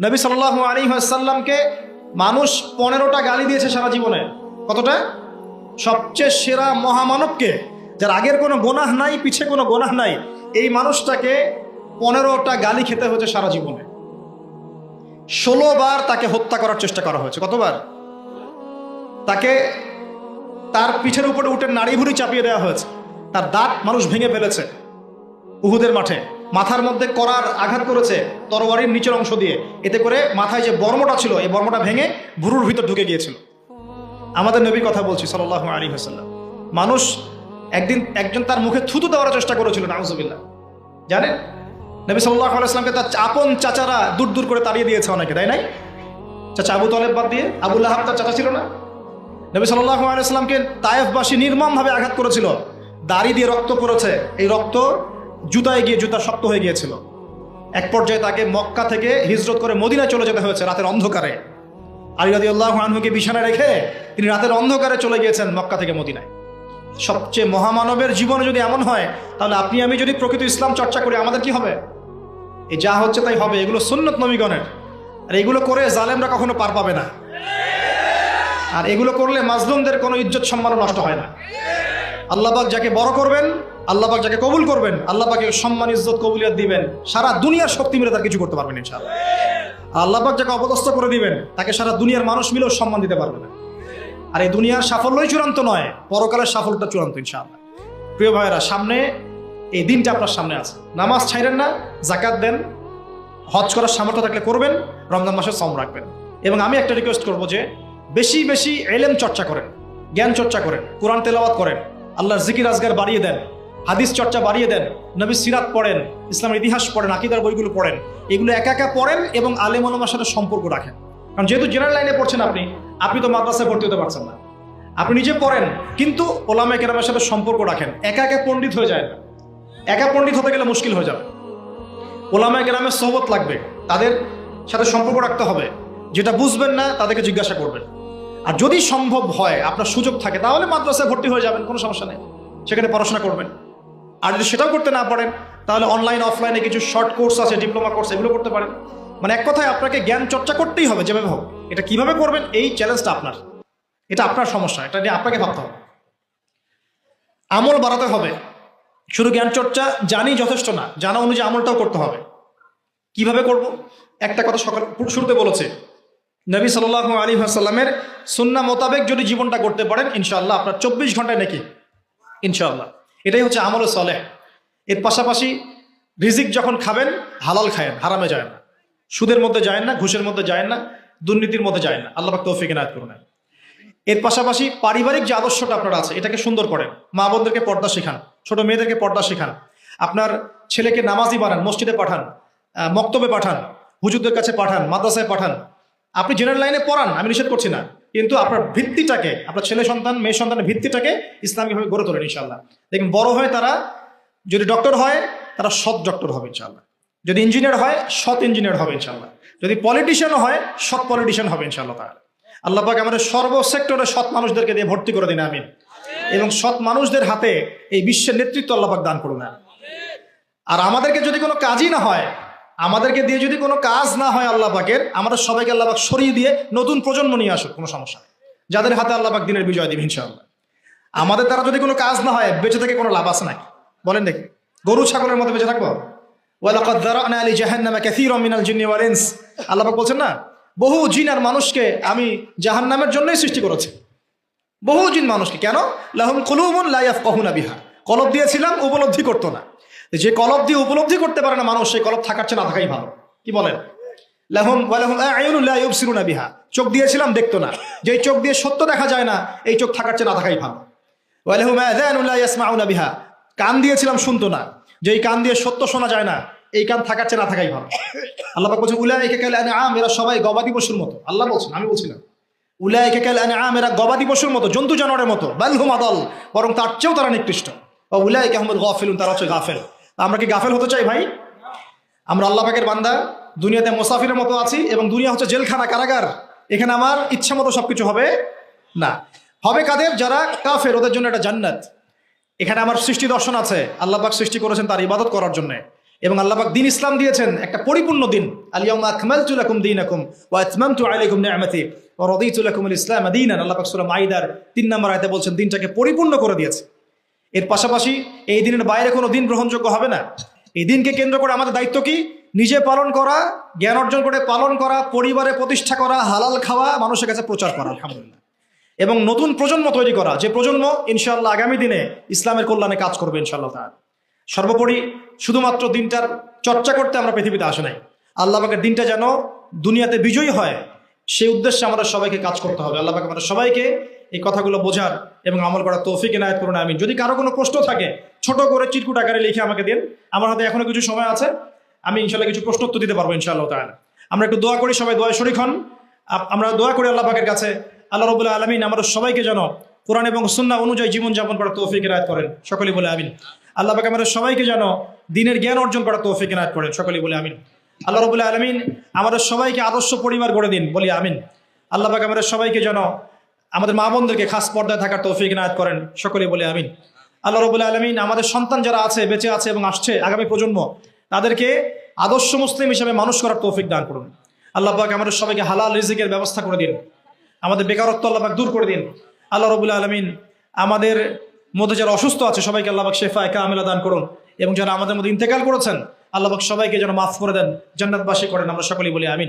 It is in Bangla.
নবী সাল্লাহ আলী সাল্লামকে মানুষ পনেরোটা গালি দিয়েছে সারা জীবনে। কতটা? সবচেয়ে সেরা মহামানবকে, যার আগের কোনো গোনাহ নাই, পিছে কোনো গোনাহ নাই, এই মানুষটাকে পনেরোটা গালি খেতে হয়েছে সারা জীবনে। ষোলো বার তাকে হত্যা করার চেষ্টা করা হয়েছে। কতবার? তাকে তার পিঠের উপরে উঠে নাড়ি ভুড়ি চাপিয়ে দেওয়া হয়েছে। তার দাঁত মানুষ ভেঙে ফেলেছে উহুদের মাঠে। মাথার মধ্যে করার আঘাত করেছে তরবারির নিচের অংশ দিয়ে। এতে করে মাথায় যে বর্মটা ছিল, এই বর্মটা ভেঙে ভুরুর ভিতর ঢুকে গিয়েছিল। আমাদের নবীর কথা বলছি সাল্লাহ আলী হাসাল্লাম মানুষ একদিন একজন তার মুখে থুতু দেওয়ার চেষ্টা করেছিল, নাউজুবিল্লাহ। জানেন? নবী সাল্লাহ আলাইসলামকে তার আপন চাচারা দূর দূর করে তাড়িয়ে দিয়েছে অনেকে, তাই নাই? চাচা আবু তলেব বাদ দিয়ে আবুল্লাহ তার চাচা ছিল না? নবী সাল্লাহ আলাইসলামকে তায়েফবাসী নির্মমভাবে আঘাত করেছিল। দাড়ি দিয়ে রক্ত পড়েছে। এই রক্ত জুতায় গিয়ে জুতা শক্ত হয়ে গিয়েছিল। এক পর্যায়ে তাকে মক্কা থেকে হিজরত করে মদিনায় চলে যেতে হয়েছে রাতের অন্ধকারে। আলী রাদি আল্লাহ আনহুকে বিছানায় রেখে তিনি রাতের অন্ধকারে চলে গিয়েছেন মক্কা থেকে মদিনায়। সবচেয়ে মহামানবের জীবনে যদি এমন হয়, তাহলে আপনি আমি যদি প্রকৃত ইসলাম চর্চা করি, আমাদের কি হবে? এই যা হচ্ছে তাই হবে, এগুলো সুন্নত নবীগণের। আর এগুলো করে জালেমরা কখনো পার পাবে না। আর এগুলো করলে মাজলুমদের কোনো ইজ্জত সম্মানও নষ্ট হয় না। আল্লাহবাক যাকে বড় করবেন আল্লাহবাক যাকে কবুল করবেন আল্লাহবাকে সম্মান, ইজ্জত, কবুলিয়ত দিবেন, সারা দুনিয়ার শক্তি মিলে তার কিছু করতে পারবেন ইনশাআল্লাহ। আর আল্লাহবাক যাকে অপদস্থ করে দিবেন, তাকে সারা দুনিয়ার মানুষ মিলেও সম্মান দিতে পারবে না। আর এই দুনিয়ার সাফল্যই চূড়ান্ত নয়, পরকালের সাফল্যটা চূড়ান্ত ইনশাআল্লাহ। প্রিয় ভাইয়েরা, সামনে এই দিনটা আপনার সামনে আছে। নামাজ ছাইরেন না জাকাত দেন, হজ করার সামর্থ্য থাকলে করবেন, রমজান মাসে সম রাখবেন। এবং আমি একটা রিকোয়েস্ট করব যে, বেশি বেশি এলেম চর্চা করেন, জ্ঞান চর্চা করেন, কোরআন তেলাওয়াত করেন, আল্লাহর জিকির আজগার বাড়িয়ে দেন হাদিস চর্চা বাড়িয়ে দেন, নবী সিরাত পড়েন, ইসলামের ইতিহাস পড়েন, আকিদার বইগুলো পড়েন, এগুলো একা একা পড়েন এবং আলেম ওলামার সাথে সম্পর্ক রাখেন। কারণ যেহেতু জেনারেল লাইনে পড়ছেন আপনি আপনি তো মাদ্রাসায় ভর্তি হতে পারছেন না। আপনি নিজে পড়েন, কিন্তু ওলামা কেরামের সাথে সম্পর্ক রাখেন। একা একা পণ্ডিত হয়ে যায় না। একা পণ্ডিত হতে গেলে মুশকিল হয়ে যাবে। ওলামা কেরামের সোহবত লাগবে, তাদের সাথে সম্পর্ক রাখতে হবে। যেটা বুঝবেন না, তাদেরকে জিজ্ঞাসা করবেন। আর যদি সম্ভব হয়, আপনার সুযোগ থাকে, তাহলে মাদ্রাসায় ভর্তি হয়ে যাবেন, কোনো সমস্যা নেই। সেখানে পড়াশোনা করবেন। আর যদি সেটাও করতে না পারেন, তাহলে অনলাইন অফলাইনে কিছু শর্ট কোর্স আছে ডিপ্লোমা কোর্স এগুলো করতে পারেন। মানে এক কথায় আপনাকে জ্ঞান চর্চা করতেই হবে যেভাবে হোক। এটা কীভাবে করবেন, এই চ্যালেঞ্জটা আপনার। এটা আপনার সমস্যা, এটা নিয়ে আপনাকে ভাবতে হবে। আমল বাড়াতে হবে। শুধু জ্ঞান চর্চা জানি যথেষ্ট না, জানা অনুযায়ী আমলটাও করতে হবে। কীভাবে করব? একটা কথা সকাল, শুরুতে বলেছে, নবী সাল্লাহ আলী সাল্লামের সুন্না মোতাবেক যদি জীবনটা করতে পারেন ইনশাল্লাহ আপনার চব্বিশ ঘন্টায় নাকি। ইনশাআল্লাহ। এটাই হচ্ছে আমল সলেহ। এর পাশাপাশি রিজিক যখন খাবেন, হালাল খায়েন, হারামে যায় না। সুদের মধ্যে যায় না, ঘুষের মধ্যে যায় না, দুর্নীতির মধ্যে যায় না। আল্লাহ তৌফিক এনায়ত করুন। এর পাশাপাশি পারিবারিক যে আদর্শটা আপনার আছে, এটাকে সুন্দর করেন। মা বোনদেরকে পর্দা শেখান, ছোট মেয়েদেরকে পর্দা শেখান। আপনার ছেলেকে নামাজি বানান, মসজিদে পাঠান মক্তবে পাঠান, হুজুরদের কাছে পাঠান, মাদ্রাসায় পাঠান। আপনি জেনারেল লাইনে পড়ান, আমি নিষেধ করছি না। কিন্তু আপনার ভিত্তিটাকে, আপনার ছেলে সন্তান, মেয়ে সন্তানের ভিত্তিটাকে ইসলামিকভাবে গড়ে তোলেন ইনশাল্লাহ দেখুন বড় হয়ে তারা যদি ডক্টর হয়, তারা সৎ ডক্টর হবে ইনশাল্লাহ যদি ইঞ্জিনিয়ার হয়, সৎ ইঞ্জিনিয়ার হবে ইনশাল্লাহ যদি পলিটিশিয়ান হয়, সৎ পলিটিশিয়ান হবে ইনশাল্লাহ তাহলে। আল্লাহ পাক আমাদের সর্ব সেক্টরে সৎ মানুষদেরকে দিয়ে ভর্তি করে দিন, আমিন। এবং সৎ মানুষদের হাতে এই বিশ্বের নেতৃত্ব আল্লাহ পাক দান করুন আর আমাদেরকে যদি কোনো কাজই না হয় আমাদেরকে দিয়ে যদি কোনো কাজ না হয় আল্লাহ পাকের আমাদের সবাইকে আল্লাহ পাক সরিয়ে দিয়ে নতুন প্রজন্ম নিয়ে আসুক, কোনো সমস্যা নেই। যাদের হাতে আল্লাহ পাক দিনের বিজয় দিবে, ইনশাআল্লাহ। আমাদের দ্বারা যদি কোনো কাজ না হয়, বেঁচে থেকে কোনো লাভ আছে নাকি? বলেন দেখি। গরু, ছাগলের মতো বেঁচে থাকব? আল্লাহ বলছেন না, বহু জিন আর মানুষকে আমি জাহান্নামের জন্যই সৃষ্টি করেছি। বহু জিন মানুষকে। কেন? লাহুম কুলুবুন লা ইয়াফকাহুনা বিহা। কলব দিয়েছিলাম, উপলব্ধি করতো না। যে কলব দিয়ে উপলব্ধি করতে পারে না মানুষ, সেই কলব থাকার চেয়ে না থাকাই ভালো। কি বলেন? চোখ দিয়েছিলাম, দেখতো না। যেই চোখ দিয়ে সত্য দেখা যায় না, এই চোখ থাকার চেয়ে না থাকাই ভালো। বিহা। কান দিয়েছিলাম, শুনতো না। যেই কান দিয়ে সত্য শোনা যায় না, এই কান থাকার চেয়ে না থাকাই ভালো। আল্লাহ পাক বলছেন, উলাইকা কাল আনআম এরা সবাই গবাদি পশুর মতো। আল্লাহ বলছেন, আমি বলছিলাম উলাইকা কাল আনআম এরা গবাদি পশুর মতো, জন্তু জানোয়ারের মতো। বাল হুম আদল, বরং তার চেয়েও তারা নিকৃষ্ট। ও উলাইকা হুমুল গাফিলুন, তারা হচ্ছে গাফেল। আমরা কি গাফেল হতে চাই ভাই? আমরা আল্লাহ পাকের বান্দা, দুনিয়াতে মুসাফিরের মতো আছি এবং দুনিয়া হচ্ছে জেলখানা, কারাগার। এখানে আমার ইচ্ছা মতো সবকিছু হবে না। হবে কাদের? যারা কাফের, ওদের জন্য একটা জান্নাত। এখানে আমার সৃষ্টি দর্শন আছে। আল্লাহ পাক সৃষ্টি করেছেন তার ইবাদত করার জন্য। এবং আল্লাহবাক দিন ইসলাম দিয়েছেন, একটা পরিপূর্ণ দিন। আলিয়াউমা ওয়া ইসলাম দীনান। আল্লাহ পাক সূরা মাইদার 3 নম্বর আয়াতে বলছেন, দিনটাকে পরিপূর্ণ করে দিয়েছে। এর পাশাপাশি এই দিনের বাইরে কোনো দিন গ্রহণযোগ্য হবে না। এই দিনকে কেন্দ্র করে আমাদের দায়িত্ব কি? নিজে পালন করা, জ্ঞান অর্জন করে পালন করা, পরিবারে প্রতিষ্ঠা করা, হালাল খাওয়া, মানুষের কাছে প্রচার করা, আলহামদুলিল্লাহ। এবং নতুন প্রজন্ম তৈরি করা, যে প্রজন্ম ইনশাল্লাহ আগামী দিনে ইসলামের কল্যাণে কাজ করবে ইনশাআল্লাহ তাআলা। সর্বোপরি শুধুমাত্র দিনটার চর্চা করতে আমরা পৃথিবীতে আসে নাই। আল্লাহ পাকের দিনটা যেন দুনিয়াতে বিজয়ী হয়, সেই উদ্দেশ্যে আমাদের সবাইকে কাজ করতে হবে। আল্লাহ পাক আমাদের সবাইকে এই কথাগুলো বোঝার এবং আমল করার তৌফিক এনায়ত করুন আমি যদি কারও কোনো প্রশ্ন থাকে, ছোট করে চিটকুট আকারে লিখে আমাকে দিন। আমার হাতে এখনও কিছু সময় আছে। আমি ইনশাল্লাহ কিছু প্রশ্ন উত্তর দিতে পারব ইনশাআল্লাহ তাআলা। আমরা একটু দোয়া করি, সবাই দোয়া শরিক হন। আমরা দোয়া করি আল্লাহ পাকের কাছে। আল্লাহ রবুল্লাহ আলমিন আমাদের সবাইকে যেন কোরআন এবং সুন্না অনুযায়ী জীবনযাপন করার তৌফিক এনায়ত করেন। সকলেই বলে আমিন। আল্লাহ পাক আমাদের সবাইকে যেন দিনের জ্ঞান অর্জন করার তৌফিক এনায়ত করেন। সকলেই বলে আমিন। আল্লাহ রবুল্লাহ আলমিন আমাদের সবাইকে আদর্শ পরিবার গড়ে দিন। বলি আমিন। আল্লাহ পাক আমাদের সবাইকে যেন আমাদের মা বোনদেরকে খাস পর্দায় থাকার তৌফিক এনায়ত করেন। সকলে বলে আমিন। আল্লাহ রবুল্লাহ আলমিন আমাদের সন্তান যারা আছে, বেঁচে আছে এবং আসছে আগামী প্রজন্ম, তাদেরকে আদর্শ মুসলিম হিসেবে মানুষ করার তৌফিক দান করুন। আল্লাহ আমাদের সবাইকে হালাল রিজিকের ব্যবস্থা করে দিন। আমাদের বেকারত্ব আল্লাহ পাক দূর করে দিন। আল্লাহ রবুল্লাহ আলমিন আমাদের মধ্যে যারা অসুস্থ আছে, সবাইকে আল্লাহ পাক শেফা আমেলা দান করুন এবং যারা আমাদের মধ্যে ইন্তেকাল করেছেন, আল্লাহ পাক সবাইকে যেন মাফ করে দেন, জান্নাতবাসী করেন, আমরা সকলেই বলি আমিন।